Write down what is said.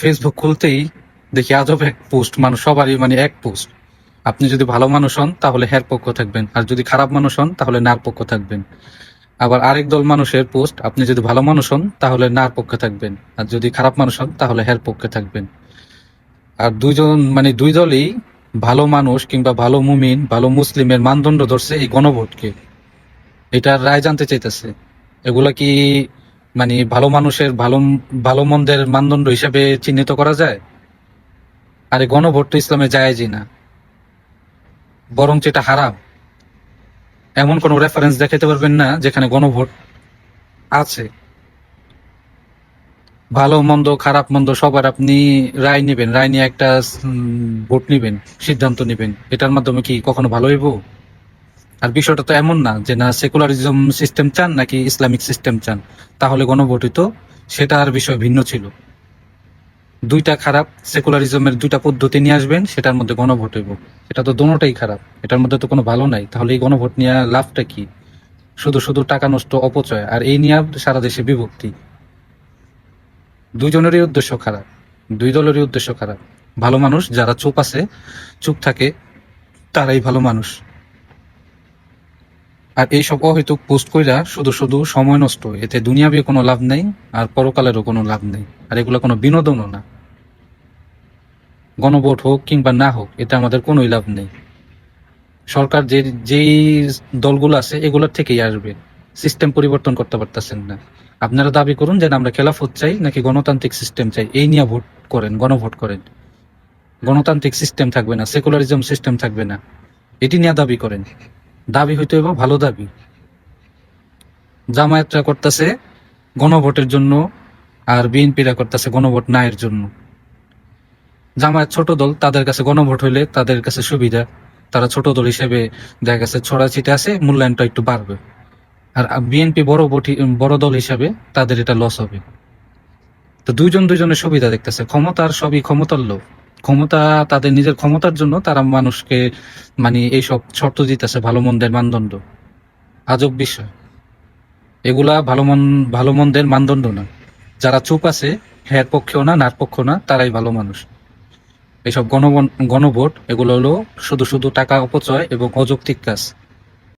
Facebook খুলতেই দেখি আজব এক পোস্ট, মানুষ সবারই মানে এক পোস্ট। আপনি যদি ভালো মানুষ হন, তাহলে হ্যার পক্ষ থাকবেন। আর যদি খারাপ মানুষ হন, তাহলে নার পক্ষ থাকবেন। আবার আরেক দল মানুষের পোস্ট, আপনি যদি ভালো মানুষ হন, তাহলে নার পক্ষে থাকবেন। আর যদি খারাপ মানুষ হন, তাহলে হ্যার পক্ষে থাকবেন। আর দুইজন মানে দুই দলই ভালো মানুষ কিংবা ভালো মুমিন, ভালো মুসলিমের মানদণ্ড ধরছে এই গণভোটকে। এটার রায় জানতে চাইতেছে। এগুলা কি মানে ভালো মানুষের ভালো ভালো মন্দের মানদণ্ড হিসেবে চিহ্নিত করা যায়? আরে গণভোট তো ইসলামে জায়েজই না। বরং এটা হারাম। এমন কোন রেফারেন্স দেখাতে পারবেন না যেখানে গণভোট আছে। ভালো মন্দ, খারাপ মন্দ সবার আপনি রায় নেবেন, রায় নিয়ে একটা ভোট নিবেন, সিদ্ধান্ত নেবেন। এটার মাধ্যমে কি কখনো ভালো হইব? আর বিষয়টা তো এমন না যে না সেকুলারিজম সিস্টেম চান নাকি ইসলামিক সিস্টেম চান। তাহলে গণভোট হইতো সেটা আর বিষয় ভিন্ন ছিল। দুইটা খারাপ সেকুলারিজমের দুইটা পদ্ধতি নিয়ে আসবেন, সেটার মধ্যে গণভোট হইব। এটা তো দোনোটাই খারাপ। এটার মধ্যে তো কোনো ভালো নাই। তাহলে এই গণভোট নিয়ে লাভটা কি? শুধু শুধু টাকা নষ্ট, অপচয়। আর এই নিয়ে সারা দেশে বিভক্তি। দুইজনেরই উদ্দেশ্য খারাপ। দুই দলেরই উদ্দেশ্য খারাপ। ভালো মানুষ যারা চুপ আছে, চুপ থাকে, তারাই ভালো মানুষ। আর এইসব অহেতুক পোস্ট কইরা শুধু শুধু সময় নষ্ট, এতে দুনিয়াবি কোনো লাভ নেই আর পরকালেরও কোনো লাভ নেই। আর এগুলো কোনো বিনোদনও না। গণভোট হোক কিংবা না হোক এটা আমাদের কোনোই লাভ নেই। সরকার যে, যেই দলগুলো আছে, এগুলোর থেকেই আসবে। সিস্টেম পরিবর্তন করতে পারতেছেন না। আপনারা দাবি করুন যে আমরা খেলাফত চাই নাকি গণতান্ত্রিক সিস্টেম চাই, এই নিয়ে ভোট করেন, গণভোট করেন। গণতান্ত্রিক সিস্টেম থাকবে না, সেকুলারিজম সিস্টেম থাকবে না। এটি নিয়ে দাবি করেন। দাবি হইতে হবে ভালো দাবি। জামায়াতরা করতেছে গণভোটের জন্য আর বিএনপিরা করতেছে গণভোট না এর জন্য। জামায়াত ছোট দল, তাদের কাছে গণভোট হইলে তাদের কাছে সুবিধা। তারা ছোট দল হিসেবে দেখা গেছে ছড়া ছিটে আছে, মূল্যায়নটা একটু বাড়বে। আর বিএনপি বড় বড় দল হিসাবে তাদের এটা লস হবে। তো দুইজন দুইজনের সুবিধা দেখতেছে, ক্ষমতার সবই ক্ষমতার লোভ। ক্ষমতা, তাদের নিজের ক্ষমতার জন্য তারা মানুষকে মানে এইসব শর্ত দিতেছে ভালো মন্দের মানদণ্ড। আজব বিষয়। এগুলা ভালো মন, ভালো মন্দের মানদণ্ড না। যারা চুপ আছে হ্যার পক্ষেও না, নার পক্ষ না, তারাই ভালো মানুষ। এইসব গণ গণভোট, এগুলো হলো শুধু শুধু টাকা অপচয় এবং অযৌক্তিক কাজ।